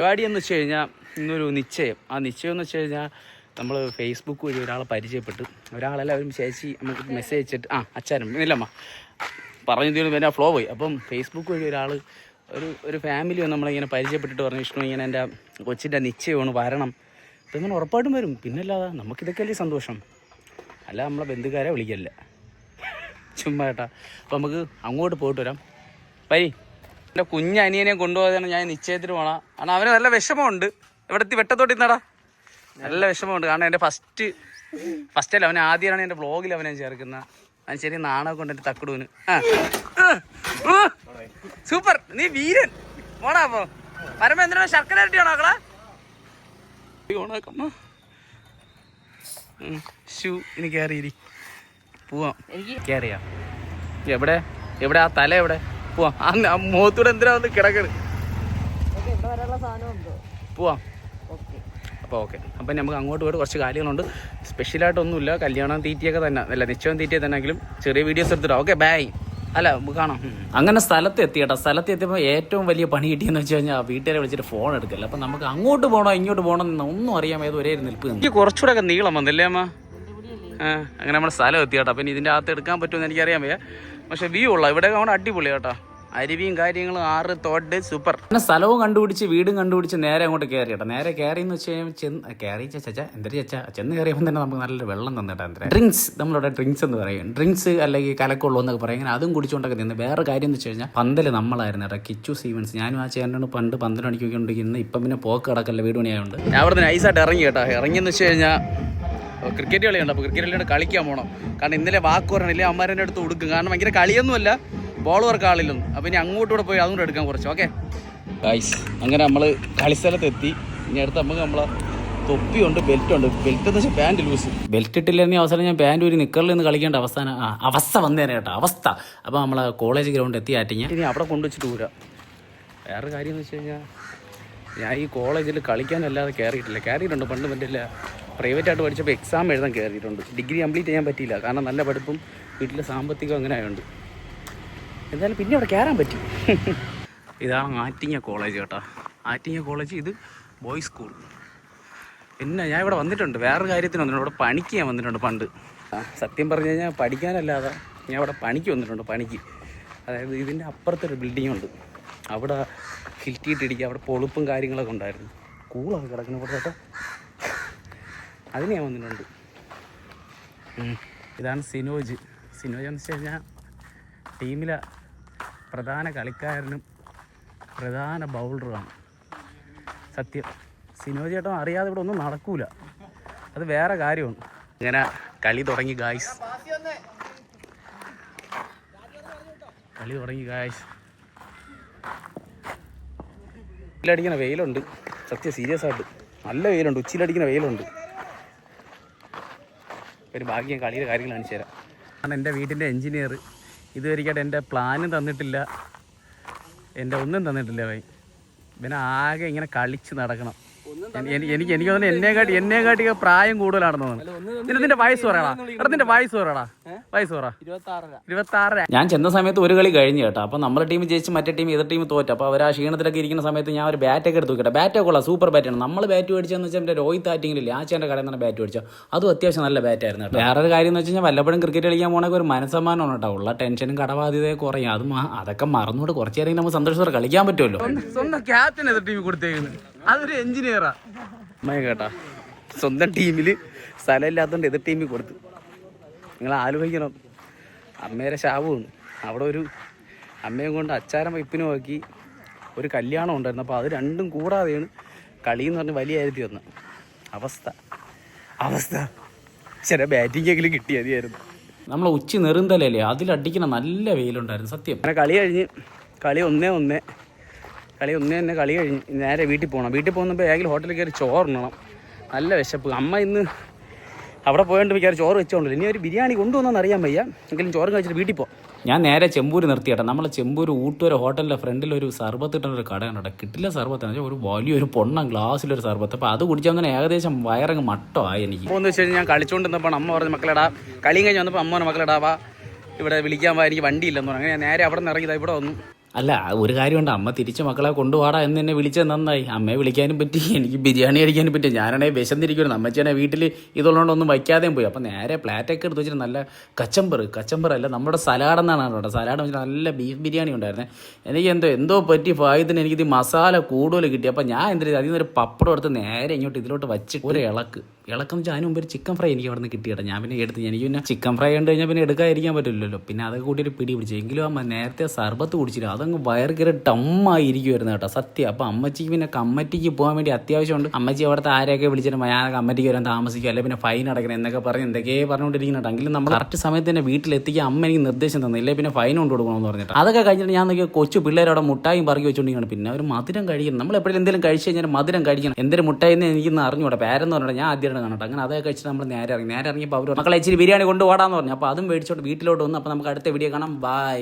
പരിപാടി എന്ന് വെച്ച് കഴിഞ്ഞാൽ ഇന്നൊരു നിശ്ചയം. ആ നിശ്ചയം എന്ന് വെച്ച് കഴിഞ്ഞാൽ നമ്മൾ ഫേസ്ബുക്ക് വഴി ഒരാളെ പരിചയപ്പെട്ടു. ഒരാളെല്ലാവരും ചേച്ചി നമുക്ക് മെസ്സേജ് അയച്ചിട്ട് ആ അച്ഛനും ഇല്ലമ്മ. പറഞ്ഞു തീർന്നു പിന്നെ ഫ്ലോ പോയി. അപ്പം ഫേസ്ബുക്ക് വഴി ഒരാൾ ഒരു ഒരു ഫാമിലി നമ്മളിങ്ങനെ പരിചയപ്പെട്ടിട്ട് പറഞ്ഞു വിഷ്ണു ഇങ്ങനെ എന്റെ കൊച്ചിന്റെ നിശ്ചയമാണ് വരണം. അപ്പം ഇങ്ങനെ ഉറപ്പായിട്ടും വരും. പിന്നല്ലാതെ നമുക്കിതൊക്കെയല്ലേ സന്തോഷം. അല്ല നമ്മളെ ബന്ധുക്കാരെ വിളിക്കല്ല. ചുമ്മാ കേട്ടാ. അപ്പം നമുക്ക് അങ്ങോട്ട് പോയിട്ട് വരാം. പരി എന്റെ കുഞ്ഞ് അനിയനെ കൊണ്ടുപോകാൻ ഞാൻ നിശ്ചയത്തിന് പോകണം കാരണം അവന് നല്ല വിഷമമുണ്ട്. ഇവിടെ എത്തി? വെട്ടത്തോട്ട് ഇന്നടാ നല്ല വിഷമമുണ്ട്. കാരണം എന്റെ ഫസ്റ്റ് ഫസ്റ്റ് അല്ല അവൻ ആദ്യമാണ് എന്റെ ബ്ലോഗിൽ അവനെ ചേർക്കുന്ന. അവൻ ശരി നാണൊക്കെ കൊണ്ട് എന്റെ തക്കടൂന്. സൂപ്പർ. നീ വീരൻ. പോണാ അപ്പോ. പരമ എന്തിനാ ശർക്കര ഇരട്ടിയാണോ മക്കളെ? ഓണാക്കമ്മ ഷൂ ഇനി കയറിയിരി പോവാം. കയറിയാ എവിടെ? എവിടെ? ആ തല എവിടെ? പോവാം. ആ മുഖത്തൂടെ എന്തിനാ വന്ന് കിടക്കണ്? പോവാം. അപ്പോൾ ഓക്കെ. അപ്പം നമുക്ക് അങ്ങോട്ട് പോയിട്ട് കുറച്ച് കാര്യങ്ങളുണ്ട്. സ്പെഷ്യലായിട്ടൊന്നുമില്ല കല്യാണം തീറ്റിയൊക്കെ തന്നെ. അല്ല നിശ്ചയം തീറ്റിയെ തന്നെങ്കിലും ചെറിയ വീഡിയോസ് എടുത്തിട്ടോ ഓക്കെ ബൈ അല്ല നമുക്ക് കാണാം. അങ്ങനെ സ്ഥലത്ത് എത്തി കേട്ടോ സ്ഥലത്ത് എത്തിയപ്പോൾ ഏറ്റവും വലിയ പണി കിട്ടിയെന്ന് വെച്ച് കഴിഞ്ഞാൽ വീട്ടുകാരെ വിളിച്ചിട്ട് ഫോൺ എടുക്കില്ല. അപ്പം നമുക്ക് അങ്ങോട്ട് പോകണോ ഇങ്ങോട്ട് പോകണോ എന്ന് ഒന്നും അറിയാൻ ഏത് ഒരേ നിൽപ്പ് എനിക്ക് കുറച്ചുകൂടെ ഒക്കെ നീളം വന്നില്ലേ അമ്മ? അങ്ങനെ നമ്മുടെ സ്ഥലം എത്തി കേട്ടോ അപ്പം ഇതിന്റെ അകത്ത് എടുക്കാൻ പറ്റുമെന്ന് എനിക്കറിയാൻ വയ്യ. പക്ഷെ വ്യൂ ഉള്ള ഇവിടെ കാണാൻ അടിപൊളി കേട്ടോ. അരുവിയും കാര്യങ്ങളും ആറ് തോട്ട് സൂപ്പർ പിന്നെ സ്ഥലവും കണ്ടുപിടിച്ച് വീടും കണ്ടുപിടിച്ച് നേരെ അങ്ങോട്ട് കയറി കേട്ടോ. നേരെ കയറി എന്ന് വെച്ച് കഴിയുമ്പോൾ ചെന്ന് കയറി ചച്ച എന്തൊരു ചച്ച ചെന്ന് കയറിയപ്പോൾ തന്നെ നമുക്ക് നല്ലൊരു വെള്ളം തന്നിട്ടാ എന്താ ഡ്രിങ്ക്സ് നമ്മളിവിടെ ഡ്രിങ്ക്സ് എന്ന് പറയും. ഡ്രിങ്ക്സ് അല്ലെങ്കിൽ കലക്കുള്ളൂ എന്നൊക്കെ പറയും. ഇങ്ങനെ അതും കുടിച്ചുകൊണ്ടൊക്കെ നിന്ന്. വേറെ കാര്യം എന്ന് വെച്ച് കഴിഞ്ഞാൽ പന്തൽ നമ്മളായിരുന്നു കേട്ടോ. കിച്ചു സീവൻസ്. ഞാനും ആ ചേട്ടനോട് പണ്ട് പന്തൽ ഇന്ന് ഇപ്പം പിന്നെ പോക്ക് കിടക്കല്ല വീട് പണിയായതുകൊണ്ട് ഞാൻ അവിടെ നൈസായിട്ട് ഇറങ്ങി കേട്ടോ. ഇറങ്ങിയെന്ന് വെച്ച് കഴിഞ്ഞാൽ ക്രിക്കറ്റ് കളിയുണ്ട്. അപ്പോൾ ക്രിക്കറ്റ് കളിയുടെ കളിക്കാൻ പോകണം കാരണം ഇന്നലെ വാക്ക് പറഞ്ഞില്ലേ അമ്മാരെ അടുത്ത് കൊടുക്കും കാരണം ഭയങ്കര കളിയൊന്നുമല്ല. ബോൾ വർക്ക് ആളില്ലൊന്നും അപ്പോൾ ഇനി അങ്ങോട്ടും കൂടെ പോയി അതുകൊണ്ട് എടുക്കാൻ കുറച്ച്. ഓക്കെ ഗൈസ് അങ്ങനെ നമ്മൾ കളിസ്ഥലത്ത് എത്തി ഇനി അടുത്ത് നമുക്ക് നമ്മളെ തൊപ്പിയുണ്ട് ബെൽറ്റ് ഉണ്ട് ബെൽറ്റ് എന്ന് വെച്ചാൽ പാന്റ് ലൂസ് ബെൽറ്റ് ഇട്ടില്ലെങ്കിൽ അവസരം ഞാൻ പാന്റ് ഒരു നിക്കറിൽ നിന്ന് കളിക്കേണ്ട അവസ്ഥ ആ അവസ്ഥ വന്നേനെ കേട്ടോ. അവസ്ഥ. അപ്പോൾ നമ്മളെ കോളേജ് ഗ്രൗണ്ട് എത്തി ആറ്റിങ്ങ ഇനി അവിടെ കൊണ്ടുവച്ചിട്ട് പോരാ വേറെ കാര്യം എന്ന് വെച്ച് കഴിഞ്ഞാൽ ഞാൻ ഈ കോളേജിൽ കളിക്കാനല്ലാതെ കയറിയിട്ടില്ല കയറിയിട്ടുണ്ട് പണ്ട് മറ്റില്ല പ്രൈവറ്റ് ആയിട്ട് പഠിച്ചപ്പോൾ എക്സാം എഴുതാൻ കയറിയിട്ടുണ്ട് ഡിഗ്രി കംപ്ലീറ്റ് ചെയ്യാൻ പറ്റിയില്ല. കാരണം നല്ല പഠിപ്പും വീട്ടിലെ സാമ്പത്തികം അങ്ങനെ ആയതുകൊണ്ട് എന്തായാലും പിന്നെ അവിടെ കയറാൻ പറ്റും. ഇതാണ് ആറ്റിങ്ങ കോളേജ് കേട്ടോ. ആറ്റിങ്ങ കോളേജ് ഇത് ബോയ്സ് സ്കൂൾ പിന്നെ ഞാൻ ഇവിടെ വന്നിട്ടുണ്ട്. വേറൊരു കാര്യത്തിന് വന്നിട്ടുണ്ട്. ഇവിടെ പണിക്ക് ഞാൻ വന്നിട്ടുണ്ട് പണ്ട്. സത്യം പറഞ്ഞു കഴിഞ്ഞാൽ പഠിക്കാനല്ലാതെ ഞാൻ ഇവിടെ പണിക്ക് വന്നിട്ടുണ്ട് പണിക്ക്. അതായത് ഇതിന്റെ അപ്പുറത്തൊരു ബിൽഡിംഗ് ഉണ്ട്. അവിടെ ഹിൽറ്റിയിട്ടിടിക്കുക അവിടെ പൊളുപ്പും കാര്യങ്ങളൊക്കെ ഉണ്ടായിരുന്നു. കൂളൊക്കെ കിടക്കുന്ന ഇവിടെ അതിന് ഞാൻ വന്നിട്ടുണ്ട് ഇതാണ് സിനോജ്. സിനോജ് എന്ന് വെച്ച് കഴിഞ്ഞാൽ ടീമിലെ പ്രധാന കളിക്കാരനും പ്രധാന ബൗളറുമാണ്. സത്യം. സിനോജ് ചേട്ടൻ അറിയാതെ ഇവിടെ ഒന്നും നടക്കൂല. അത് വേറെ കാര്യമാണ്. ഇങ്ങനെ കളി തുടങ്ങി ഗായ്സ് കളി തുടങ്ങി ഗായ്സ് ഉച്ചിലടിക്കണ വെയിലുണ്ട്. സത്യം സീരിയസ് ആയിട്ട്. നല്ല വെയിലുണ്ട്. ഉച്ചിലടിക്കണ വെയിലുണ്ട്. ഒരു ഭാഗ്യം കളിയുടെ കാര്യങ്ങൾ കാണിച്ചു തരാം. ആണ് എന്റെ വീട്ടിന്റെ എൻജിനീയർ. ഇതുവരെയായിട്ട് എന്റെ പ്ലാനും തന്നിട്ടില്ല. എന്റെ ഒന്നും തന്നിട്ടില്ല ഭൈ പിന്നെ ആകെ ഇങ്ങനെ കളിച്ച് നടക്കണം. എനിക്ക് എനിക്ക് എനിക്ക് തോന്നുന്നു എന്നെ കാട്ടി എന്നെ കാട്ടി പ്രായം കൂടുതലാണെന്ന് തോന്നുന്നു. നിന്റെ വയസ്സ് പറയടാ. എടാ നിന്റെ വയസ്സ് പറയടാ. വയസ്സ് പറ. ഇരുപത്തി ആറ് ഞാൻ ചെന്ന സമയത്ത് ഒരു കളി കഴിഞ്ഞു കേട്ടോ. അപ്പൊ നമ്മുടെ ടീം ജയിച്ച് മറ്റേ ടീം എതിർ ടീം തോറ്റ. അപ്പൊ അവർ ആ ക്ഷീണത്തിലൊക്കെ ഇരിക്കുന്ന സമയത്ത് ഞാൻ ഒരു ബാറ്റൊക്കെ എടുത്ത് നോക്കട്ടെ ബാറ്റൊക്കെ ഉള്ള സൂപ്പർ ബാറ്റാണ് നമ്മൾ ബാറ്റ് മേടിച്ചെന്ന് വെച്ചാൽ എന്റെ രോഹിത് ആറ്റിങ്ങിലില്ല ആ ചേട്ടന്റെ കടയിൽ നിന്ന് ബാറ്റ് മേടിച്ചു അതും അത്യാവശ്യം നല്ല ബാറ്റ് ആയിരുന്നു കേട്ടോ. വേറൊരു കാര്യം എന്ന് വെച്ച് കഴിഞ്ഞാൽ വല്ലപ്പോഴും ക്രിക്കറ്റ് കളിക്കാൻ പോകണൊക്കെ ഒരു മനസ്സമ്മാനമാണ് കേട്ടോ. ഉള്ള ടെൻഷനും കടബാധ്യതയെ കുറയും. അത് അതൊക്കെ മറന്നുകൊണ്ട് കുറച്ചേരെങ്കിലും നേരം നമുക്ക് സന്തോഷത്തോടെ കളിക്കാൻ പറ്റുമല്ലോ. സ്വന്തം ക്യാപ്റ്റൻ എതിർ ടീമിൽ കൊടുത്തേക്കുന്നത് അതൊരു എഞ്ചിനീയറാ കേട്ടാ. സ്വന്തം ടീമിൽ ഇല്ലാത്തോണ്ട് എതിർ ടീമിൽ കൊടുത്തു. നിങ്ങൾ ആലോചിക്കണം. അമ്മേരെ ശാപമാണ് അവിടെ ഒരു അമ്മയും കൊണ്ട് അച്ചാരം വയ്പ്പിന് നോക്കി ഒരു കല്യാണം ഉണ്ടായിരുന്നു. അപ്പോൾ അത് രണ്ടും കൂടാതെയാണ് കളി എന്ന് പറഞ്ഞ് വലിയ കാര്യത്തിൽ വന്ന അവസ്ഥ. അവസ്ഥ. ചില ബാറ്റിംഗ് കിട്ടിയതായിരുന്നു നമ്മൾ ഉച്ച നെറുന്തലല്ലേ? അതിലടിക്കണം നല്ല വെയിലുണ്ടായിരുന്നു. സത്യം. അങ്ങനെ കളി കഴിഞ്ഞ് കളി ഒന്നേ ഒന്നേ കളി ഒന്നേ തന്നെ കളി കഴിഞ്ഞ് നേരെ വീട്ടിൽ പോകണം വീട്ടിൽ പോകുന്നപ്പോൾ ഏതെങ്കിലും ഹോട്ടലിൽ കയറി ചോറുണ്ണണം നല്ല വിശപ്പ്. അമ്മ ഇന്ന് അവിടെ പോയോണ്ട് മിക്കവാറും ചോറ് വെച്ചോണ്ടല്ലോ. ഇനി ഒരു ബിരിയാണി കൊണ്ടുവന്നെന്ന് അറിയാൻ വയ്യ. എങ്കിലും ചോറ് കഴിച്ചിട്ട് വീട്ടിൽ പോ. ഞാൻ നേരെ ചെമ്പൂര് നിർത്തിയട്ടെ നമ്മൾ ചെമ്പൂര് ഊട്ടൊരു ഹോട്ടലിന്റെ ഫ്രണ്ടിൽ ഒരു സർബത്ത് ഇട്ടുന്ന ഒരു കടയാണ് കേട്ടോ കിട്ടില്ല സർബത്ത്. എന്ന് വെച്ചാൽ ഒരു വലിയൊരു പൊണ്ണം ഗ്ലാസ്സിലൊരു സർബത്ത്. അപ്പോൾ അത് കുടിച്ചാൽ തന്നെ ഏകദേശം വയറങ്ങ് മട്ടോ ആയി എനിക്ക്. എന്ന് വെച്ച് കഴിഞ്ഞാൽ ഞാൻ കളിച്ചുകൊണ്ടിരുന്നപ്പോൾ അമ്മ പറഞ്ഞ് മക്കളെടാ കളിയും കഴിഞ്ഞ് വന്നപ്പോൾ അമ്മ മക്കളെടാ വാ. ഇവിടെ വിളിക്കാൻ വാ. എനിക്ക് വണ്ടിയില്ലെന്ന് പറഞ്ഞു. അങ്ങനെ ഞാൻ നേരെ അവിടെ നിന്ന് ഇറങ്ങിയതാ ഇവിടെ വന്നു. അല്ല ഒരു കാര്യമുണ്ട്. അമ്മ തിരിച്ച് മക്കളെ കൊണ്ടുപോടാ എന്ന് എന്നെ വിളിച്ചത് നന്നായി. അമ്മയെ വിളിക്കാനും പറ്റി എനിക്ക് ബിരിയാണി കഴിക്കാനും പറ്റി. ഞാനാണെങ്കിൽ വിശന്നിരിക്കുന്നു അമ്മച്ചേനെ വീട്ടിൽ ഇതുള്ളതുകൊണ്ടൊന്നും വയ്ക്കാതെയും പോയി. അപ്പം നേരെ പ്ലാറ്റൊക്കെ എടുത്ത് വെച്ചിട്ട് നല്ല കച്ചമ്പർ കച്ചമ്പർ അല്ല നമ്മുടെ സലാഡ് എന്നാണ് കേട്ടോ. സലാഡ് വെച്ചിട്ട് നല്ല ബീഫ് ബിരിയാണി ഉണ്ടായിരുന്നേ. എനിക്ക് എന്തോ എന്തോ പറ്റി. ഭാഗ്യത്തിന് എനിക്കിത് മസാല കൂടുതൽ കിട്ടി. അപ്പം ഞാൻ എന്തിനാ അതിൽ നിന്നൊരു പപ്പടം എടുത്ത് നേരെ ഇങ്ങോട്ട് ഇതിലോട്ട് വച്ച് ഒരു ഇളക്ക്. ഇളക്കം വെച്ചാൽ അതിന് മുമ്പ് ഒരു ചിക്കൻ ഫ്രൈ എനിക്ക് അവിടെ നിന്ന് കിട്ടിയട്ടോ ഞാൻ പിന്നെ എടുത്ത് എനിക്ക് പിന്നെ ചിക്കൻ ഫ്രൈ കണ്ടു കഴിഞ്ഞാൽ പിന്നെ എടുക്കാതിരിക്കാൻ പറ്റില്ലല്ലോ. പിന്നെ അതൊക്കെ കൂട്ടി ഒരു പിടി പിടിച്ചു. എങ്കിലും അമ്മ നേരത്തെ സർബത്ത് കുടിച്ചില്ല. അതങ്ങ് വയർ കയറി ടമ്മായിരിക്കുമായിരുന്നു കേട്ടോ സത്യം. അപ്പം അമ്മച്ചിക്ക് പിന്നെ കമ്മറ്റിക്ക് പോകാൻ വേണ്ടി അത്യാവശ്യമുണ്ട്. അമ്മച്ചി അവിടുത്തെ ആരെയൊക്കെ വിളിച്ചിട്ട് ഞാൻ കമ്മറ്റിക്ക് വരാൻ താമസിക്കും അല്ലെങ്കിൽ പിന്നെ ഫൈൻ അടക്കണം എന്നൊക്കെ പറഞ്ഞ് എന്തൊക്കെയോ പറഞ്ഞുകൊണ്ടിരിക്കുന്നുണ്ട്. എങ്കിലും നമ്മൾ കറക്റ്റ് സമയത്ത് തന്നെ വീട്ടിലെത്തിക്കാൻ അമ്മ എനിക്ക് നിർദ്ദേശം തന്നില്ലേ പിന്നെ ഫൈൻ കൊണ്ട് കൊടുക്കണമെന്ന് പറഞ്ഞിട്ട്. അതൊക്കെ കഴിഞ്ഞിട്ട് ഞാൻ നോക്കിയ കൊച്ചു പിള്ളേരവിടെ മുട്ടായും പറക്കി വെച്ചുകൊണ്ടിരിക്കുകയാണ് പിന്നെ അവർ മധുരം കഴിക്കണം. നമ്മൾ എപ്പോഴും എന്തെങ്കിലും കഴിച്ചു കഴിഞ്ഞാൽ മധുരം കഴിക്കണം. എന്തൊരു മുട്ടായി എന്ന് എനിക്കൊന്ന് അറിഞ്ഞൂടാ. പേരെന്ന് പറഞ്ഞാൽ ഞാൻ ആദ്യമായിട്ട് കാണട്ടെ അങ്ങനെ അതൊക്കെ കഴിച്ചിട്ട് നമ്മൾ നേരെ ഇറങ്ങി. നേരെ ഇറങ്ങിയപ്പോൾ അവർ മക്കളെ ഇച്ചിരി ബിരിയാണി കൊണ്ട് ഓടാന്ന് പറഞ്ഞു. അപ്പോൾ അതും മേടിച്ചോട്ട് വീട്ടിലോട്ട് വന്നു. അപ്പോൾ നമുക്ക് അടുത്ത വീഡിയോ കാണാം. ബൈ